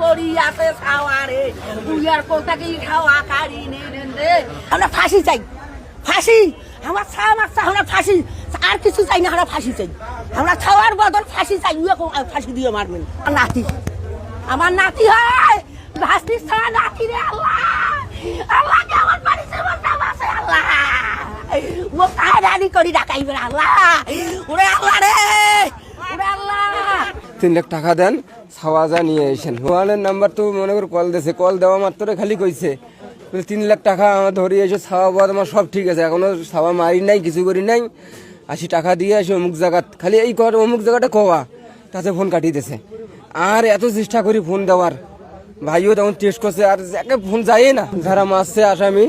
পড়ি আছে সাওয়ারে তুই আর কোথা কি খাওয়া কারি নেন রে আমরা ফাঁসি চাই, ফাঁসি। আমার ছা আমার চা আমরা ফাঁসি। আর কিছু চাই না, আমরা ফাঁসি চাই। আমরা খাওয়ার বদল ফাঁসি চাই ফাঁসি দিয়ে মারবেন। নাতি। আমার নাতি হয়। ভাস্তির ছাড়া নাতি রে আল্লাহ। আল্লাহ কেমন পারিছে আমার নাম আছে আল্লাহ। ও কাহারি করি ডাকাইবে আল্লাহ। ওরে আল্লাহ রে। আল্লাহ। তিন লাখ টাকা দেন। ছাওয়াজা নিয়ে এসেন মোবাইলের নাম্বার তো মনে করে কল দিয়েছে, কল দেওয়া মাত্র খালি কইছে। তিন লাখ টাকা আমার ধরে এসে, ছাওয়া বাদ, আমার সব ঠিক আছে, এখনও ছাওয়া মারি নাই, কিছু করি নাই। আশি টাকা দিয়ে আসি অমুক জায়গাত খালি এই কর, অমুক জায়গাটা কওয়া তাতে ফোন কাটিয়ে দিয়েছে। আর এত চেষ্টা করি ফোন দেওয়ার। ভাইও তখন টেস্ট করছে, আর যাকে ফোন যায় না। যারা মারছে আসামি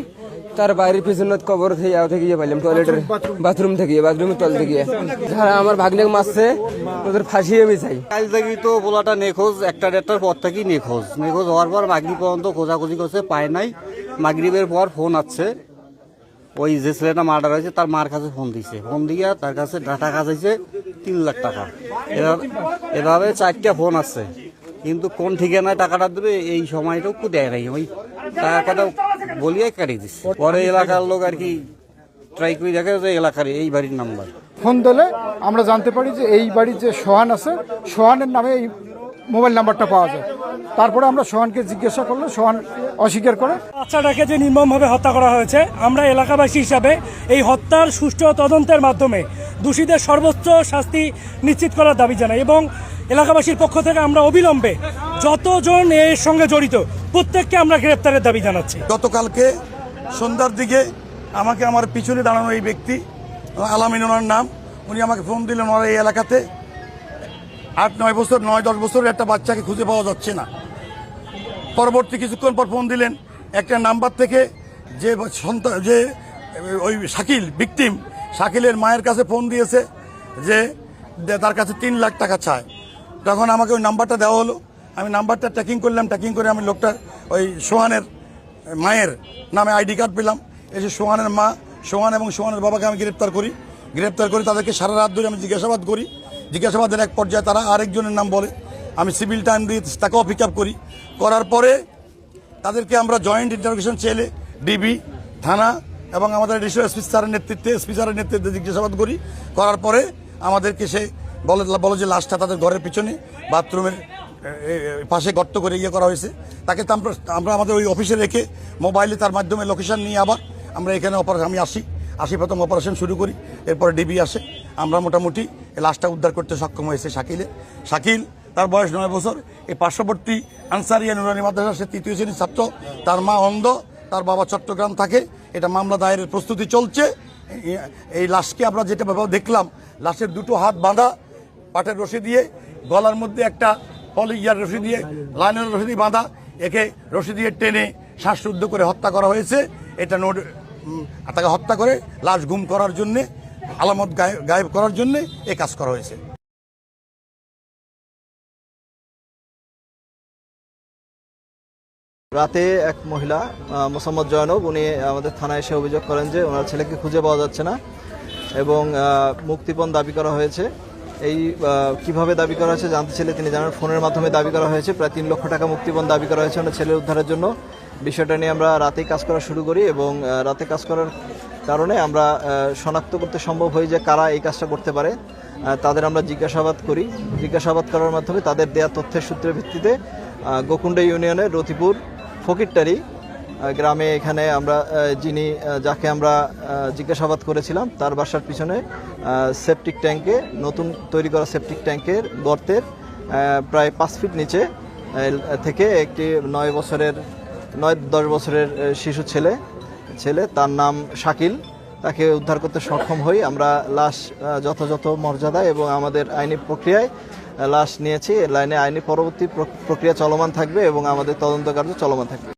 তার বাড়ির পিছনে কবর থেকে আও থেকে গিয়ে পাইলাম টয়লেটের বাথরুম থেকে বাথরুমের তল থেকে যারা আমার ভাগ্নে মারছে ওদের ফাঁসিয়ে আমি চাই। কাল থেকেই তো পোলাটা নেখোঁজ একটা দেড়টার পর থেকেই নেখোঁজ। নেখোঁজ হওয়ার পর মাগরিব পর্যন্ত খোঁজাখুঁজি করছে পায় নাই। মাগরিবের পর ফোন আসছে ওই যে ছেলেটা মার্ডার হয়েছে তার মার কাছে ফোন দিছে। ফোন দিয়ে তার কাছে টাকা চাইছে তিন লাখ টাকা। এভাবে এভাবে চারটা ফোন আছে। কিন্তু কোন ঠিকানায় টাকাটা দেবে এই সময়টুকু দেয় নাই। ওই টাকাটা বলিয়ে কাটিয়ে দিচ্ছে পরে এলাকার লোক আর কি ট্রাই করে দেখে যে এলাকার এই বাড়ির নাম্বার। ফোন দিলে আমরা জানতে পারি যে এই বাড়ির যে সোহান আছে সোহানের নামে এই মোবাইল নাম্বারটা পাওয়া যায়। তারপরে আমরা সোহানকে জিজ্ঞাসা করলে সোহান অস্বীকার করে। বাচ্চাটাকে যে নির্মমভাবে হত্যা করা হয়েছে আমরা এলাকাবাসী হিসাবে এই হত্যার সুষ্ঠু তদন্তের মাধ্যমে দোষীদের সর্বোচ্চ শাস্তি নিশ্চিত করার দাবি জানাই এবং এলাকাবাসীর পক্ষ থেকে আমরা অবিলম্বে যতজন এর সঙ্গে জড়িত প্রত্যেককে আমরা গ্রেপ্তারের দাবি জানাচ্ছি। গতকালকে সন্ধ্যার দিকে আমাকে আমার পিছনে দাঁড়ানো এই ব্যক্তি, আলামিন ওনার নাম, উনি আমাকে ফোন দিলেন ওনার এই এলাকাতে। আট, নয় বছর, নয়, দশ বছরের একটা বাচ্চাকে খুঁজে পাওয়া যাচ্ছে না। পরবর্তী কিছুক্ষণ পর ফোন দিলেন, একটা নাম্বার থেকে যে সন্তান যে ওই শাকিল ভিকটিম শাকিলের মায়ের কাছে ফোন দিয়েছে যে তার কাছে তিন লাখ টাকা চায়। তখন আমাকে ওই নাম্বারটা দেওয়া হলো। আমি নাম্বারটা ট্র্যাকিং করলাম ট্র্যাকিং করে আমি লোকটার ওই সোহানের মায়ের নামে আইডি কার্ড পেলাম। এসে সোহানের মা, সোহান এবং সোহানের বাবাকে আমি গ্রেপ্তার করি। গ্রেপ্তার করে তাদেরকে সারা রাত ধরে আমি জিজ্ঞাসাবাদ করি। জিজ্ঞাসাবাদের এক পর্যায়ে তারা আরেকজনের নাম বলে। আমি সিভিল টাইম দিয়ে তাকেও পিক আপ করি। করার পরে তাদেরকে আমরা জয়েন্ট ইন্টারোগেশন চেলে ডিবি থানা এবং আমাদের এডিশনাল এসপি স্যারের নেতৃত্বে এসপি স্যারের নেতৃত্বে জিজ্ঞাসাবাদ করি। করার পরে আমাদেরকে সে বলে বলে যে লাশটা তাদের ঘরের পিছনে বাথরুমের পাশে গর্ত করে ইয়ে করা হয়েছে। তাকে তো আমরা আমাদের ওই অফিসে রেখে মোবাইলে তার মাধ্যমে লোকেশন নিয়ে আবার আমরা এখানে অপারেশন আমি আসি। আসি, প্রথম অপারেশন শুরু করি, এরপরে ডিবি আসে। আমরা মোটামুটি লাশটা উদ্ধার করতে সক্ষম হয়েছে শাকিলে। শাকিল, তার বয়স নয় বছর। এই পার্শ্ববর্তী আনসারিয়া নুরানি মাদ্রাসা সে তৃতীয় শ্রেণির ছাত্র। তার মা অন্ধ, তার বাবা চট্টগ্রাম থাকে। এটা মামলা দায়েরের প্রস্তুতি চলছে। এই- লাশকে আমরা যেটা দেখলাম, লাশের দুটো হাত বাঁধা, পাটের রশি দিয়ে, গলার মধ্যে একটা পলি ইয়ার রশি দিয়ে লাইনের রশি দিয়ে বাঁধা, একে রশি দিয়ে টেনে শ্বাসরুদ্ধ করে হত্যা করা হয়েছে। এটা নোট তাকে হত্যা করে লাশ গুম করার জন্যে, আলামত গায়ে- গায়েব করার জন্যে এ কাজ করা হয়েছে। রাতে এক মহিলা মোসাম্মদ জয়নব, উনি আমাদের থানায় এসে অভিযোগ করেন যে ওনার ছেলেকে খুঁজে পাওয়া যাচ্ছে না এবং মুক্তিপণ দাবি করা হয়েছে। এই কীভাবে দাবি করা হয়েছে জানতে চাইলে তিনি জানান, ফোনের মাধ্যমে দাবি করা হয়েছে। প্রায় তিন লক্ষ টাকা মুক্তিপণ দাবি করা হয়েছে ওনার ছেলের উদ্ধারের জন্য। বিষয়টা নিয়ে আমরা রাতেই কাজ করা শুরু করি এবং রাতে কাজ করার কারণে আমরা শনাক্ত করতে সম্ভব হই যে কারা এই কাজটা করতে পারে। তাদের আমরা জিজ্ঞাসাবাদ করি। জিজ্ঞাসাবাদ করার মাধ্যমে তাদের দেয়া তথ্যের সূত্রের ভিত্তিতে গোকুণ্ডা ইউনিয়নের রতিপুর ফকিরটারি গ্রামে এখানে আমরা যিনি যাকে আমরা জিজ্ঞাসাবাদ করেছিলাম, তার বাসার পিছনে সেপটিক ট্যাঙ্কে নতুন তৈরি করা সেপটিক ট্যাঙ্কের গর্তের প্রায় পাঁচ ফিট নিচে থেকে একটি নয় বছরের, নয় দশ বছরের শিশু ছেলে ছেলে, তার নাম শাকিল। তাকে উদ্ধার করতে সক্ষম হই। আমরা লাশ যথাযথ মর্যাদা এবং আমাদের আইনি প্রক্রিয়ায় লাশ নিয়েছি। লাইনে আইনি পরবর্তী প্রক- প্রক্রিয়া চলমান থাকবে এবং আমাদের তদন্ত কার্য চলমান থাকবে।